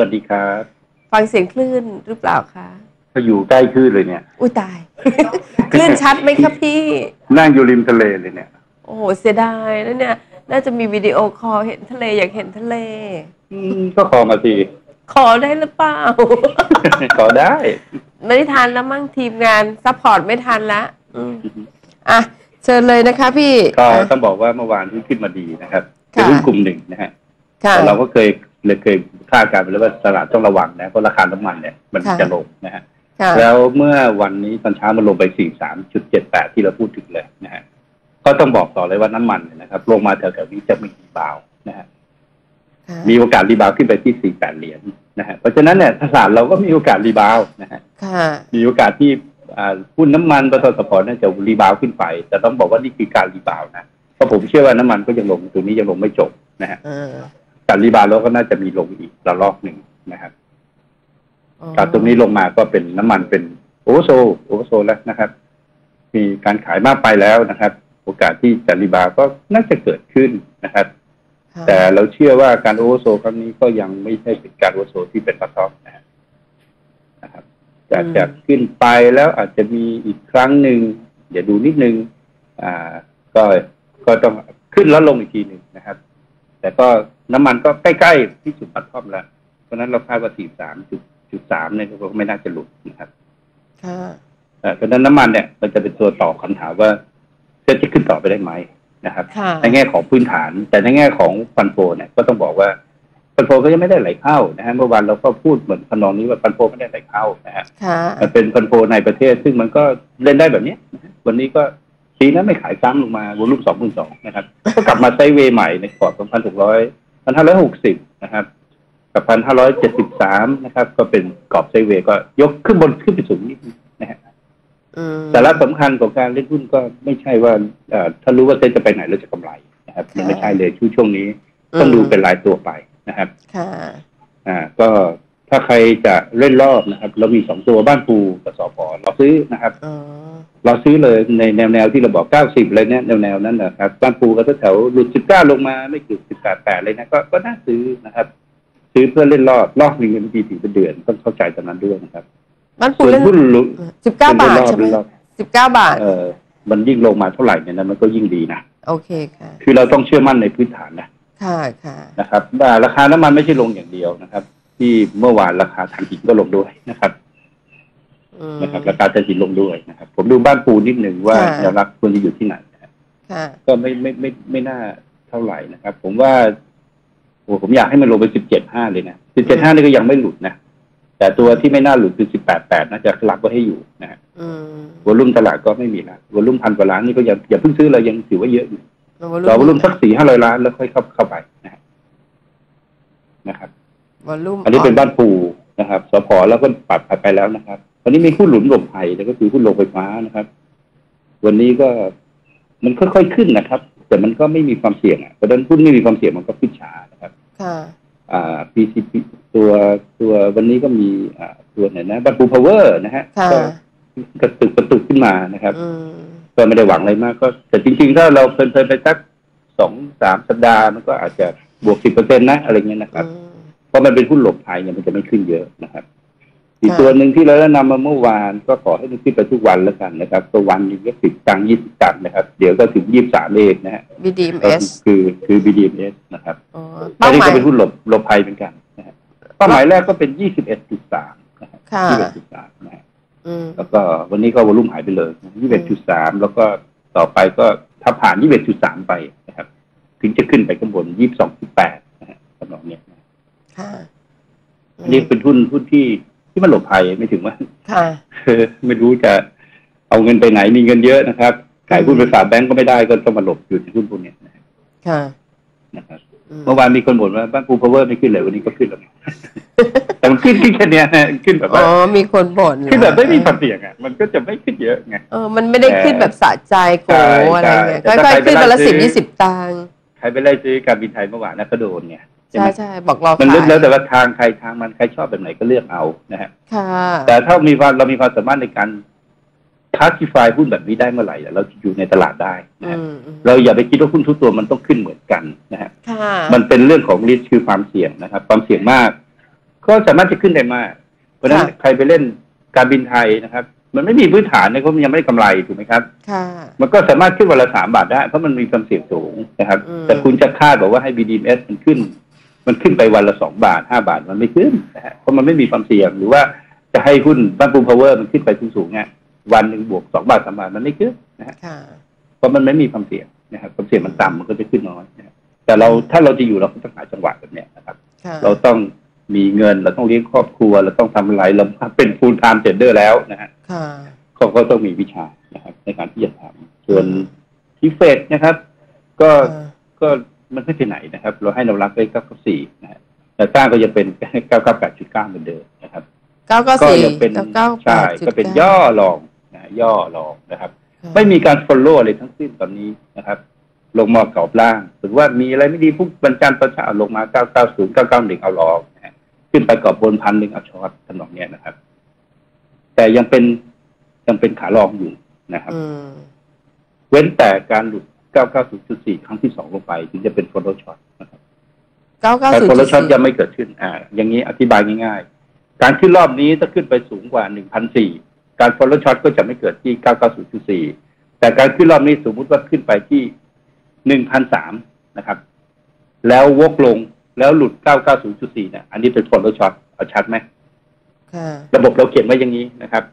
วัสดีครับ ฟังเสียงคลื่นหรือเปล่าคะก็อยู่ใกล้คลื่นเลยเนี่ย อุ้ยตาย คลื่นชัดไหมครับพี่ นั่งอยู่ริมทะเลเลยเนี่ย โอ้โหเสียดายแล้วเนี่ย น่าจะมีวิดีโอคอลเห็นทะเลอยากเห็นทะเล อืมก็ขอมาสิขอได้หรือเปล่า ขอได้ ไม่ได้ทันแล้วมั่งทีมงานซัพพอร์ตไม่ทันละอืมอะเชิญเลยนะคะพี่ ก็อะต้องบอกว่าเมื่อวานที่ขึ้นมาดีนะครับค่ะ เป็นหุ้นกลุ่มหนึ่งนะฮะค่ะ แต่เราก็เคย เลยเคยคาดการณ์ไปแล้วว่าตลาดต้องระวังนะเพราะราคาน้ำมันเนี่ยมันค่ะจะลงนะฮะค่ะแล้วเมื่อวันนี้ตอนเช้ามันลงไป 43.78 ที่เราพูดถึงเลยนะฮะก็ต้องบอกต่อเลยว่าน้ำมันเนี่ยนะครับ ลงมาแถวๆนี้จะมีรีบาวด์นะฮะค่ะมีโอกาสรีบาวด์ขึ้นไปที่ 48 เหรียญนะฮะเพราะฉะนั้นเนี่ยตลาดเราก็มีโอกาสรีบาวด์นะฮะค่ะมีโอกาสที่อ่าหุ้นน้ำมันปตทสพน่าจะรีบาวด์ขึ้นไป แต่ต้องบอกว่านี่คือการรีบาวด์นะเพราะผมเชื่อว่าน้ำมันก็ยังลงตัวนี้ยังลงไม่จบนะฮะเออ การรีบาวด์แล้วก็น่าจะมีลงอีกระลอกหนึ่งนะครับอ๋อจากตรงนี้ลงมาก็เป็นน้ำมันเป็นโอเวอร์โซโอเวอร์โซแล้วนะครับ มีการขายมากไปแล้วนะครับ โอกาสที่จะรีบาวด์ก็น่าจะเกิดขึ้นนะครับค่ะแต่เราเชื่อว่าการโอเวอร์โซครั้งนี้ก็ยังไม่ใช่เป็นการโอเวอร์โซที่เป็นปัทอปนะฮะนะครับจะจะขึ้นไปแล้วอาจจะมีอีกครั้งหนึ่งเดี๋ยวดูนิดนึง อ่า ก็ก็ต้องขึ้นแล้วลงอีกทีหนึ่งนะครับ แต่ก็น้ำมันก็ใกล้ๆที่จุดปัททอปแล้ว เพราะฉะนั้นเราคาดว่า43จุดจุดสามเนี่ยก็ไม่น่าจะหลุดนะครับค่ะเอ่อเพราะฉะนั้นน้ำมันเนี่ยมันจะเป็นตัวตอบคำถามว่าจะจะขึ้นต่อไปได้ไหมนะครับค่ะในแง่ของพื้นฐาน แต่ในแง่ของฟันโฟเนี่ยก็ต้องบอกว่าฟันโฟก็ยังไม่ได้ไหลเข้านะฮะเมื่อวานเราก็พูดเหมือนทำนองนี้ว่าฟันโฟไม่ได้ไหลเข้านะฮะค่ะมันเป็นฟันโฟในประเทศ ซึ่งมันก็เล่นได้แบบเนี้ยนะฮะวันนี้ก็ ปีนั้นไม่ขายซ้ำลงมาวอลุ่มสองพันสองนะครับ ก็กลับมาไซด์เวย์ใหม่ในกรอบพันหกร้อยพันห้าร้อยหกสิบนะครับ กับพันห้าร้อยเจ็ดสิบสามนะครับ ก็เป็นกรอบไซด์เวย์ก็ยกขึ้นบนขึ้นไปสูงนิดนึงนะฮะอืมแต่ละสำคัญของการเล่นหุ้นก็ไม่ใช่ว่าเอ่อถ้ารู้ว่าเซ็นจะไปไหนเราจะกำไรนะครับ มันไม่ใช่เลยช่วงช่วงนี้ ต้องดูเป็นรายตัวไปนะครับ ค่ะ อ่า ก็ ถ้าใครจะเล่นรอบนะครับ เรามีสองตัวบ้านปูกับสอพอเราซื้อนะครับอ๋อเราซื้อเลยในแนวแนวที่เราบอกเก้าสิบเลยเนี่ยแนวแนวนั้นนะครับ บ้านปูก็แถวๆหลุดสิบเก้าลงมาไม่ถึงสิบแปดแปดเลยนะก็ก็น่าซื้อนะครับ ซื้อเพื่อเล่นรอบรอบหนึ่งมันปีถึงเป็นเดือนต้องเข้าใจตอนนั้นด้วยนะครับ บ้านปูส่วนเล่นหุ้นลุสิบเก้าบาทเล่นรอบใช่ไหมเล่นรอบสิบเก้าบาท เออมันยิ่งลงมาเท่าไหร่เนี่ยนะมันก็ยิ่งดีนะโอเคค่ะ คือเราต้องเชื่อมั่นในพื้นฐานนะค่ะค่ะนะครับว่าราคาน้ำมันไม่ใช่ลงอย่างเดียวนะครับ ที่เมื่อวานราคาถ่านหินก็ลงด้วยนะครับอืมนะครับราคาถ่านหินลงด้วยนะครับ ผมดูบ้านปูนิดหนึ่งว่าค่ะแนวรับควรจะอยู่ที่ไหนนะครับค่ะก็ไม่ไม่ไม่ไม่น่าเท่าไหร่นะครับ ผมว่าโอ้ผมอยากให้มันลงไปสิบเจ็ดห้าเลยนะสิบเจ็ดห้านี่ก็ยังไม่หลุดนะแต่ตัวที่ไม่น่าหลุดคือสิบแปดแปดน่าจะรับไว้ให้อยู่นะฮะอืมวอลุ่มตลาดก็ไม่มีละวอลุ่มพันกว่าล้านนี่ก็อย่าอย่าเพิ่งซื้อเลยยังถือว่าเยอะอยู่วอลรอวอลุ่ลุ่มมสักสี่ห้าร้อยล้านแล้วค่อยเข้าเข้าไปนะฮะนะครับ วอลลุ่มอันนี้เป็นบ้านปูนะครับสพแล้วก็ปรับไปแล้วนะครับตอนนี้มีหุ้นหลุมหลบภัยแล้วก็คือหุ้นโรงไฟฟ้านะครับ วันนี้ก็มันค่อยๆขึ้นนะครับ แต่มันก็ไม่มีความเสี่ยงอะเพราะฉะนั้นหุ้นไม่มีความเสี่ยงมันก็ขึ้นช้านะครับค่ะอ่า PCP ตัวตัววันนี้ก็มีอ่าตัวไหนนะบัตปูพาวเวอร์นะฮะค่ะก็กระตุกกระตุกขึ้นมานะครับอืมก็ไม่ได้หวังอะไรมากก็ แต่จริงๆ ถ้าเราเพลินๆไปสักสองสามสัปดาห์มันก็อาจจะบวกสิบเปอร์เซ็นต์นะ อะไรเงี้ยนะครับอืม เพราะมันเป็นหุ้นหลบภัยเนี่ยมันจะไม่ขึ้นเยอะนะครับ อีกค่ะตัวหนึ่งที่เราแนะนำมาเมื่อวานก็ขอให้มันขึ้นไปทุกวันแล้วกันนะครับตัววันหนึงก็สิบตังค์ยี่สิบตังค์นะครับ เดี๋ยวก็ถึงยี่สิบสามเลขนะฮะบีดีเอก็สคือคือ BDMs นะครับอ๋ออัเป้านนี้หมายก็เป็นหุ้นหลบหลบภัยเหมือนกันนะฮะเป้าหมายแรกก็เป็นยี่สิบเอ็ดจุดสามนะครับค่ะยี่สิบเอ็ดจุดสามนะฮะอืมแล้วก็วันนี้ก็วอลุ่มหายไปเลยยี่สิบเอ็ดจุดสามแล้วก็ต่อไปก็ถ้าผ่านยี่สิบเอ็ดจุดสามไปนะครับ ถึงจะขึ้นไปข้างบนยี่สิบสองจุดแปดนะฮะสำหรับเนี้ย ค่ะอันนี้เป็นหุ้นหุ้นที่ที่มันหลบภัยไม่ถึงว่าค่ะไม่รู้จะเอาเงินไปไหนมีเงินเยอะนะครับขายหุ้นไปฝากแบงก์ก็ไม่ได้ก็ต้องมาหลบอยู่ที่หุ้นพวกเนี้ยค่ะนะครับอืมเมื่อวานมีคนบ่นว่าบ้านปูพาวเวอร์ไม่ขึ้นเลยวันนี้ก็ขึ้นแล้วแต่มันขึ้นขึ้นแค่เนี้ยนะขึ้นแบบอ๋ว่าอมีคนบ่นเหรอขึ้นแบบไม่มีความเสี่ยงอะมันก็จะไม่ขึ้นเยอะไงเออมันไม่ได้ขึ้นแบบสะใจโกใช่อะไรเงี้ยใช่ค่อยๆขึ้นวันละแต่ถ้าใครไปไล่ซื้สิบอยี่สิบตังค์ใครไปไล่ซื้อการบินไทยเมื่อวานนะก็โดนไง ใช่ไหใช่มใช่บอกรอมันขาเลือกแล้วยแต่ว่าทางใครทางมันใครชอบแบบไหนก็เลือกเอานะฮะค่ะแต่ถ้ามีความเรามีความสามารถในการคัส s ิฟายหุ้นแบบนี้ได้เมื่อไหร่เราจะอยู่ในตลาดได้นะอืฮะมอืมเราอย่าไปคิดว่าหุ้นทุกตัวมันต้องขึ้นเหมือนกันนะฮะค่ะมันเป็นเรื่องของริสคือความเสี่ยงนะครับ ความเสี่ยงมาก ก็ก็สามารถจะขึ้นได้มาก เพราะฉะนั้นค่ะใครไปเล่นการบินไทยนะครับ มันไม่มีพื้นฐานนะเพราะมันยังไม่ได้กำไรถูกไหมครับค่ะมันก็สามารถขึ้นวันละสามบาทได้เพราะมันมีความเสี่ยงสูงนะครับอืมแต่คุณจะคาดบอกว่าให้ BDMs มันขึ้น มันขึ้นไปวันละสองบาทห้าบาทมันไม่ขึ้นนะฮะเพราะมันไม่มีความเสี่ยงหรือว่าจะให้หุ้นบ้านปูพาวเวอร์มันขึ้นไปสูงๆเนี่ยวันหนึ่งบวกสองบาทสามบาทมันไม่ขึ้นนะฮะค่ะเพราะมันไม่มีความเสี่ยงนะครับความเสี่ยงมันต่ำมันก็จะขึ้นน้อยนะครับแต่เราถ้าเราจะอยู่เราก็ต้องหาจังหวะแบบเนี้ยนะครับค่ะเราต้องมีเงินเราต้องเลี้ยงครอบครัว เราต้องทำอะไรเราเป็น full time trader แล้วนะฮะค่ะเขาก็ต้องมีวิชานะครับ ในการที่จะทำส่วนที่เฟดนะครับ ก็ค่ะก็ มันไม่ไปไหนนะครับ เราให้เรารับไป994นะฮะแต่ต้านก็จะเป็น998.9เหมือนเดิมนะครับเก้าเก้าก็สี่ยังเป็นเก้าเก้าแปใช่ดจุดก็เป็นก้าย่อลองนะย่อลองนะครับค่ะไม่มีการ follow อะไรทั้งสิ้นตอนนี้นะครับ ลงมากรอบล่างหรือว่ามีอะไรไม่ดีพวกบรรจันทร์ประชาลงมา990 991เอาลองนะฮะขึ้นไปกรอบบนพันหนึ่งเอาช็อตทำนองเนี้ยนะครับ แต่ยังเป็นยังเป็นขาลองอยู่นะครับอืมเว้นแต่การหลุด 990.4 ครั้งที่สองลงไป ถึงจะเป็น follow shot นะครับเก้าเก้าแต่ศูน follow ย์ shot ยังไม่เกิดขึ้น อ่า อย่างนี้อธิบายง่ายๆ การขึ้นรอบนี้ถ้าขึ้นไปสูงกว่า 1,004 การ follow shot ก็จะไม่เกิดที่ 990.4 แต่การขึ้นรอบนี้สมมุติว่าขึ้นไปที่ 1,003 นะครับ แล้ววกลงแล้วหลุด 990.4 เนี่ย อันนี้เป็น follow shot เอาชัดไหมค่ะระบบเราเขียนไว้อย่างนี้นะครับ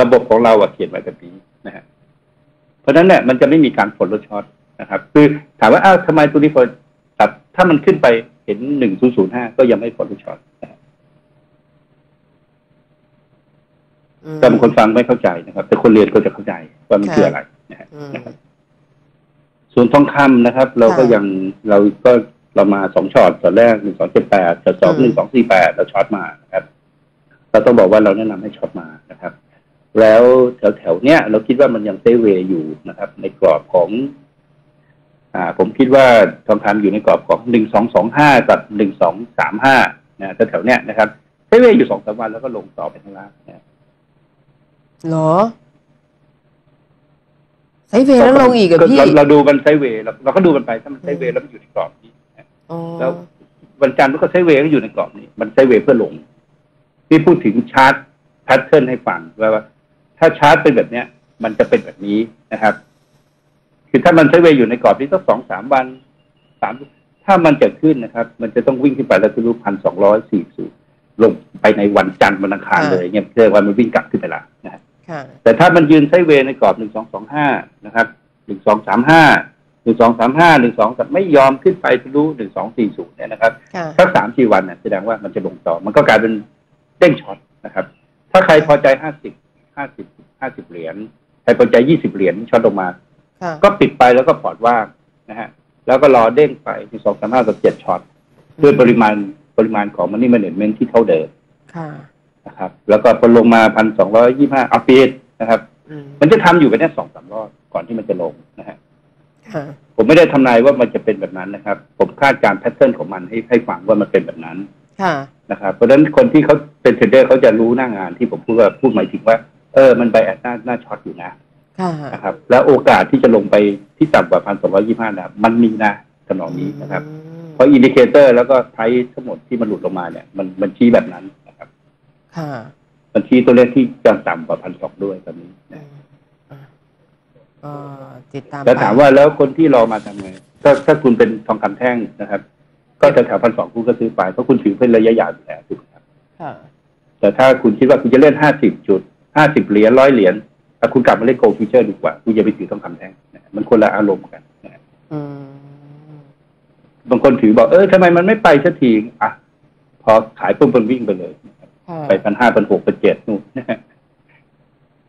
ระบบของเราอะเขียนไว้แบบนี้นะฮะ เพราะฉะนั้นเนี่ยมันจะไม่มีการผลลดช็อตนะครับ คือถามว่าอ้าวทำไมตัวนี้พอตัดถ้ามันขึ้นไปเห็นหนึ่งศูนย์ศูนย์ห้าก็ยังไม่ผลลดช็อตนะฮะอืมแต่บางคนฟังไม่เข้าใจนะครับ แต่คนเรียนก็จะเข้าใจว่ามันค่ะคืออะไรนะฮะอืมนะครับส่วนทองคำนะครับ เราก็ค่ะยังเราก็เรามาสองช็อตช็อตแรกหนึ่งสองเจ็ดแปดช็อตสองอืมหนึ่งสองสี่แปดเราช็อตมานะครับ เราต้องบอกว่าเราแนะนำให้ช็อตมานะครับ แล้วแถวแถวๆเนี้ยเราคิดว่ามันยังเซเวย์อยู่นะครับ ในกรอบของ อ่า ผมคิดว่าทองคำอยู่ในกรอบของหนึ่งสองสองห้ากับหนึ่งสองสามห้านะแถวๆเนี้ยนะครับเซเวย์อยู่สองสามวันแล้วก็ลงต่อไปข้างล่างนะเหรอไซด์เวย์แล้วลงอีกอะก็พี่เราเราดูมันไซด์เวย์เราเราก็ดูมันไปถ้ามันไซด์เวย์แล้วมันอยู่ในกรอบนี้นะอ๋อแล้ววันจันทร์มันก็ไซด์เวย์ก็อยู่ในกรอบนี้ มันไซด์เวย์เพื่อลงนี่พูดถึงชาร์ตแพทเทิร์นให้ฟังว่าว่า ถ้าชาร์ตเป็นแบบเนี้ย มันจะเป็นแบบนี้นะครับ คือถ้ามันไซด์เวย์อยู่ในกรอบนี้สักสองสามวันสามถ้ามันจะขึ้นนะครับ มันจะต้องวิ่งขึ้นไปแล้วทะลุพันสองร้อยสี่สิบลงไปในวันจันทร์วันอังคารเลยเนี่ยเรียกว่ามันวิ่งกลับขึ้นไปละนะฮะค่ะแต่ถ้ามันยืนไซด์เวย์ในกรอบหนึ่งสองสองห้านะครับหนึ่งสองสามห้าหนึ่งสองสามห้าหนึ่งสองไม่ยอมขึ้นไปทะลุหนึ่งสองสี่ศูนย์เนี่ยนะครับค่ะสักสามสี่วันเนี่ยแสดงว่ามันจะลงต่อ มันก็กลายเป็นเด้งช็อตนะครับ ถ้าใครพอใจห้าสิบ ห้าสิบห้าสิบเหรียญใครพอใจยี่สิบเหรียญช็อตลงมาค่ะก็ปิดไปแล้วก็พอร์ตว่างนะฮะ แล้วก็รอเด้งไปที่สองสามห้ากับเจ็ดช็อตด้วยปริมาณปริมาณของมันนี่มันเห็นเมนที่เท่าเดิมค่ะนะครับ แล้วก็พอลงมาพันสองร้อยยี่ห้าอัพเดตนะครับอืมมันจะทำอยู่ไปแค่สองสามรอบก่อนที่มันจะลงนะฮะค่ะผมไม่ได้ทำนายว่ามันจะเป็นแบบนั้นนะครับ ผมคาดการณ์แพทเทิร์นของมันให้ให้ฟังว่ามันเป็นแบบนั้นค่ะนะครับ เพราะฉะนั้นคนที่เขาเป็นเทรดเดอร์เขาจะรู้หน้างานที่ผมพูดว่าพูดหมายถึงว่า เออมันไบแอดหน้าหน้าช็อตอยู่นะค่ะนะครับ แล้วโอกาสที่จะลงไปที่ต่ำกว่าพันสองร้อยี่ห้านะมันมีนะขนองนี้นะครับอืมเพราะอินดิเคเตอร์แล้วก็ไพรซ์ทั้งหมดที่มันหลุดลงมาเนี่ย มันมันชี้แบบนั้นนะครับค่ะมันชี้ตัวเลขที่จะต่ำกว่าพันสองด้วยตอนนี้อืนะมอะก็ติดตามแล้วถามไปว่าแล้วคนที่รอมาทำไงถ้าถ้าคุณเป็นทองคำแท่งนะครับ ก็แถวๆพันสองคุณก็ซื้อไปเพราะคุณถือเป็นระยะยาวอยู่แล้วถูกไหมครับค่ะแต่ถ้าคุณคิดว่าคุณจะเล่นห้าสิบจุด ห้าสิบเหรียญร้อยเหรียญถ้าคุณกลับมาเล่นโกลฟิเชอร์ดีกว่าคุณอย่าไปถือทองคำแท่งนะมันคนละอารมณ์กันนะอืมบางคนถือบอกเออทำไมมันไม่ไปสักทีอะพอขายปุ๊บมันวิ่งไปเลยค่ะไปพันห้าพันหกพันเจ็ดนู่นนะฮะ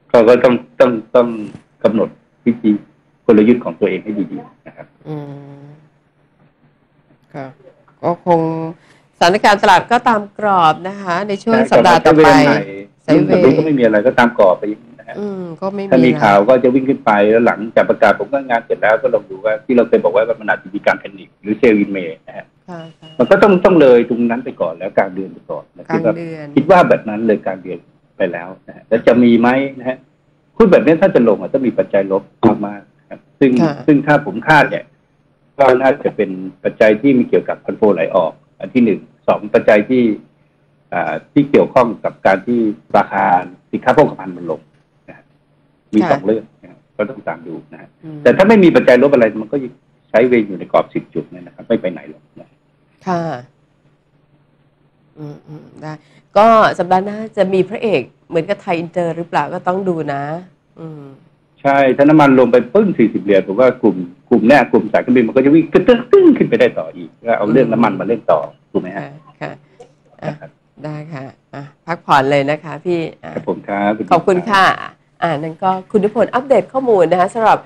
เขาก็ต้องต้องต้องกำหนดวิธีกลยุทธ์ของตัวเองให้ดีๆนะครับ อืมค่ะก็คงสถานการณ์ตลาดก็ตามกรอบนะคะ ในช่วงสัปดาห์ต่อไป ไซด์เวย์ก็ไม่มีอะไรก็ตามกรอบไปอย่างนี้นะฮะอืมก็ไม่ถ้ามีมีแล้วข่าวก็จะวิ่งขึ้นไปแล้วหลังจากประกาศผมก็งานเสร็จแล้วก็ลองดูว่าที่เราเคยบอกไว้ว่ามันอาจจะมีการแพนิคหรือเซลล์อินเมย์นะฮะค่ะค่ะมันก็ต้องต้องเลยตรงนั้นไปก่อนแล้วกลางเดือนไปก่อนนะกลางคิดว่าเดือนคิดว่าแบบนั้นเลยกลางเดือนไปแล้วนะฮะแล้วจะมีไหมนะฮะพูดแบบนี้ถ้าจะลงอะต้องมีปัจจัยลบมากๆครับ ซึ่งค่ะซึ่งถ้าผมคาดเนี่ยก็น่าจะเป็นปัจจัยที่มีเกี่ยวกับคอนโทรลไหลออก อันที่หนึ่งสองปัจจัยที่อ่า ที่เกี่ยวข้องกับการที่ราคาสินค้าโภคภัณฑ์มันลงนะฮะมีค่ะสองเรื่องนะครับก็ต้องตามดูนะฮะอืมแต่ถ้าไม่มีปัจจัยลบอะไรมันก็ยังใช้เวรอยู่ในกรอบสิบจุดเนี่ยนะครับ ไม่ไปไหนหรอกนะค่ะอืมอืมได้ก็สัปดาห์หน้าจะมีพระเอกเหมือนกับไทยอินเตอร์หรือเปล่าก็ต้องดูนะ อืมใช่ถ้าน้ำมันลงไปปึ้งสี่สิบเหรียญผมว่ากลุ่มกลุ่มเนี้ยกลุ่มสายการบินมันก็จะวิ่งกระตึ้งตึ้งขึ้นไปได้ต่ออีกแล้วเอาเรื่องน้ำมันมาเล่นต่อถูกไหมฮะค่ะ ค่ะอะนะครับได้ค่ะอะ พักผ่อนเลยนะคะพี่อะครับผมครับ ขอบคุณค่ะ อ่านั่นก็คุณนิพนธ์อัปเดตข้อมูลนะคะสำหรับ